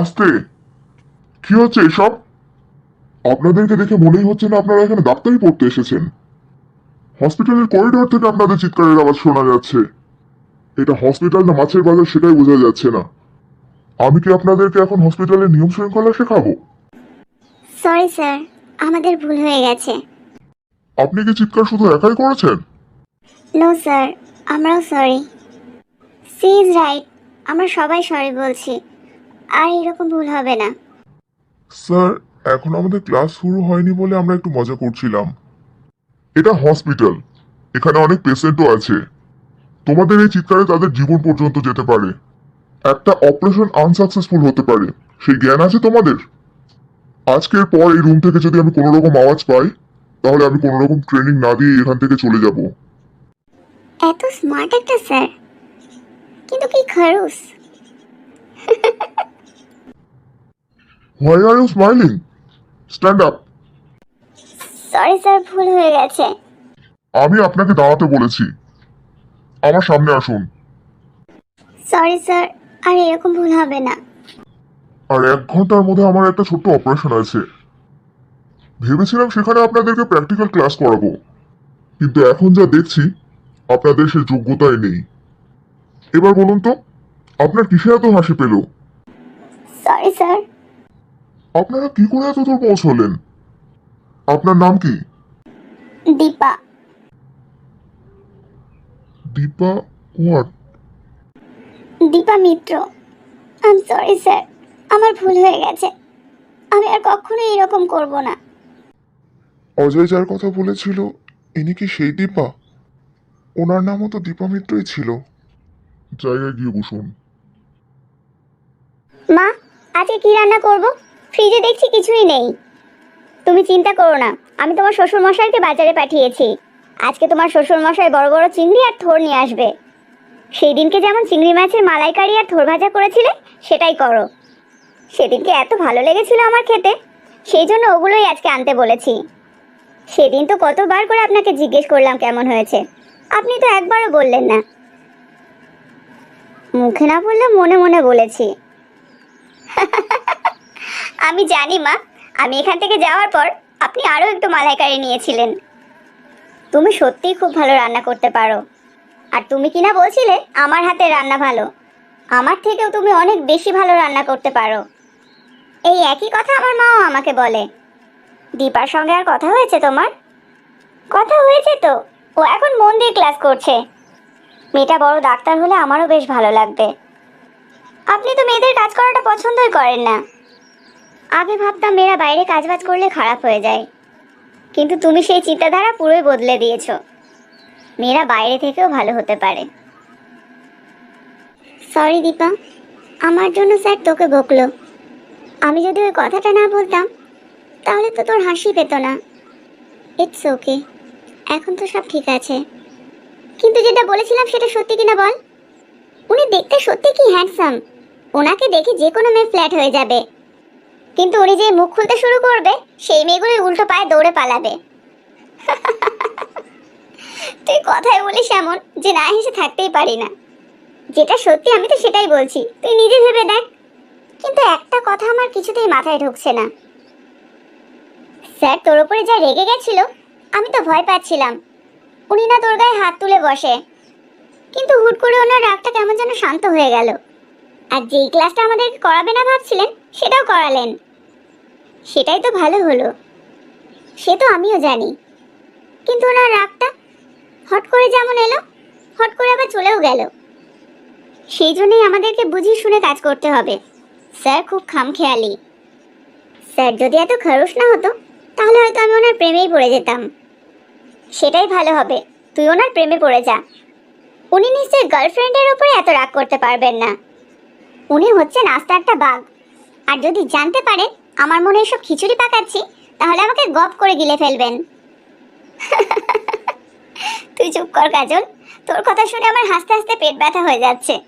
আস্তে কি হচ্ছে এসব? আপনাদেরকে দেখে মনেই হচ্ছে না আপনারা এখানে ডাক্তারি পড়তে এসেছেন। হসপিটালের করিডোর থেকে আপনাদের চিৎকারের আওয়াজ শোনা যাচ্ছে। এটা হসপিটাল না মাছের বাজার সেটাই বোঝা যাচ্ছে না। আমি কি আপনাদেরকে এখন হসপিটালের নিয়ম শৃঙ্খলা শেখাবো? সরি স্যার আমাদের ভুল হয়ে গেছে। আপনি কি চিৎকার শুধু একাই করেছেন? নো স্যার আমরাও সরি সি ইজ রাইট আমরা সবাই সরি বলছি। আর এরকম ভুল হবে না। স্যার এখন আমাদের ক্লাস শুরু হয়নি বলে আমরা একটু মজা করছিলাম। এটা হসপিটাল। এখানে অনেক পেশেন্টও আছে। তোমাদের এই চিৎকারে তাদের জীবন পর্যন্ত যেতে পারে। একটা অপারেশন আনসাকসেসফুল হতে পারে। সেই জ্ঞান আছে তোমাদের? আজকের পর এই রুম থেকে যদি আমি কোনো রকম আওয়াজ পাই তাহলে আমি কোনো রকম ট্রেনিং না দিয়ে এখান থেকে চলে যাব। এত স্মার্ট একটা স্যার। কিন্তু কি why are you smiling stand up sorry sir ভুল হয়ে গেছে। আমি আপনাকে দাঁড়াতে বলেছি। আমার সামনে আসুন। সরি স্যার আর এরকম ভুল হবে না। আর এক ঘণ্টার মধ্যে আমার একটা ছোট্ট অপারেশন আছে। ভেবেছিলাম সেখানে আপনাদেরকে প্র্যাকটিক্যাল ক্লাস করাবো। কিন্তু এখন যা দেখছি আপনাদের সে যোগ্যতাই নেই। এবার বলুন তো আপনার কিসে এত হাসি পেল? সরি স্যার আপনারা কি করে এত দূর পৌঁছলেন? আপনার নাম কি? Deepa. Deepa what Deepa Mitra. I sorry sir আমার ভুল হয়ে গেছে। আমি আর কখনো এরকম করব না। অজয় যার কথা বলেছিল ইনি কি সেই দীপা? ওনার নামও তো দীপা মিত্রই ছিল। জায়গায় গিয়ে বসুন। মা, আজকে কি রান্না করব? ফ্রিজে দেখছি কিছুই নেই। তুমি চিন্তা করো না, আমি তোমার শ্বশুর মশাইকে বাজারে পাঠিয়েছি। আজকে তোমার শ্বশুর মশাই বড় বড় চিংড়ি আর থোর নিয়ে আসবে। সেই দিনকে যেমন চিংড়ি মাছের মালাইকারি আর থোর ভাজা করেছিলে, সেটাই করো। সেদিনকে এত ভালো লেগেছিল আমার খেতে, সেই জন্য ওগুলোই আজকে আনতে বলেছি। সেদিন তো কতবার করে আপনাকে জিজ্ঞেস করলাম কেমন হয়েছে। আপনি তো একবারও বললেন না। মুখে না বললে মনে মনে বলেছি। আমি জানি, মা। আমি এখান থেকে যাওয়ার পর আপনি আরও একটু মালাইকারি নিয়েছিলেন। তুমি সত্যিই খুব ভালো রান্না করতে পারো। আর তুমি কিনা বলছিলে, আমার হাতে রান্না ভালো। আমার থেকেও তুমি অনেক বেশি ভালো রান্না করতে পারো। এই একই কথা আমার মাও আমাকে বলে। দীপার সঙ্গে আর কথা হয়েছে তোমার? কথা হয়েছে তো। ও এখন মন দিয়ে ক্লাস করছে। মেয়েটা বড় ডাক্তার হলে আমারও বেশ ভালো লাগবে। আপনি তো মেয়েদের কাজ করাটা পছন্দই করেন না। আগে ভাবতাম মেয়েরা বাইরে কাজবাজ করলে খারাপ হয়ে যায়। কিন্তু তুমি সেই চিন্তাধারা পুরোই বদলে দিয়েছ। মেয়েরা বাইরে থেকেও ভালো হতে পারে। সরি দীপা। আমার জন্য স্যার তোকে বকলো। আমি যদি ওই কথাটা না বলতাম, তাহলে তো তোর হাসি পেত না। ইটস ওকে এখন তো সব ঠিক আছে। কিন্তু যেটা বলেছিলাম সেটা সত্যি কিনা বল? উনি দেখতে সত্যি কি হ্যান্ডসাম ওনাকে দেখে যে কোনো মেয়ে ফ্ল্যাট হয়ে যাবে। কিন্তু উনি যে মুখ খুলতে শুরু করবে, সেই মেয়েগুলোই উল্টো পায়ে দৌড়ে পালাবে। তুই কথায় বলিস এমন যে না হেসে থাকতেই পারি না। যেটা সত্যি আমি তো সেটাই বলছি। তুই নিজে ভেবে দেখ। কিন্তু একটা কথা আমার কিছুতেই মাথায় ঢুকছে না। স্যার, তোর উপরে যা রেগে গেছিল, আমি তো ভয় পাচ্ছিলাম। উনি না তোর গায়ে হাত তুলে বসে। কিন্তু হুট করে ওনার রাগটা কেমন যেন শান্ত হয়ে গেল। আর যেই ক্লাসটা আমাদেরকে করাবে না ভাবছিলেন, সেটাও করালেন। সেটাই তো ভালো হলো। সে তো আমিও জানি। কিন্তু ওনার রাগটা হট করে যেমন এলো, হট করে আবার চলেও গেল। সেই জন্যই আমাদেরকে বুঝি শুনে কাজ করতে হবে। স্যার খুব খামখেয়ালি। স্যার যদি এত খরচ না হতো, তাহলে হয়তো আমি ওনার প্রেমেই পড়ে যেতাম। সেটাই ভালো হবে। তুই ওনার প্রেমে পড়ে যা। উনি নিশ্চয়ই গার্লফ্রেন্ডের ওপরে এত রাগ করতে পারবেন না। উনি হচ্ছেন আস্ত একটা বাঘ। আর যদি জানতে পারেন, আমার মনে এসব খিচুড়ি পাকাচ্ছি, তাহলে আমাকে গপ করে গিলে ফেলবেন। তুই চুপ কর, কাজল। তোর কথা শুনে আমার হাসতে হাসতে পেট ব্যথা হয়ে যাচ্ছে।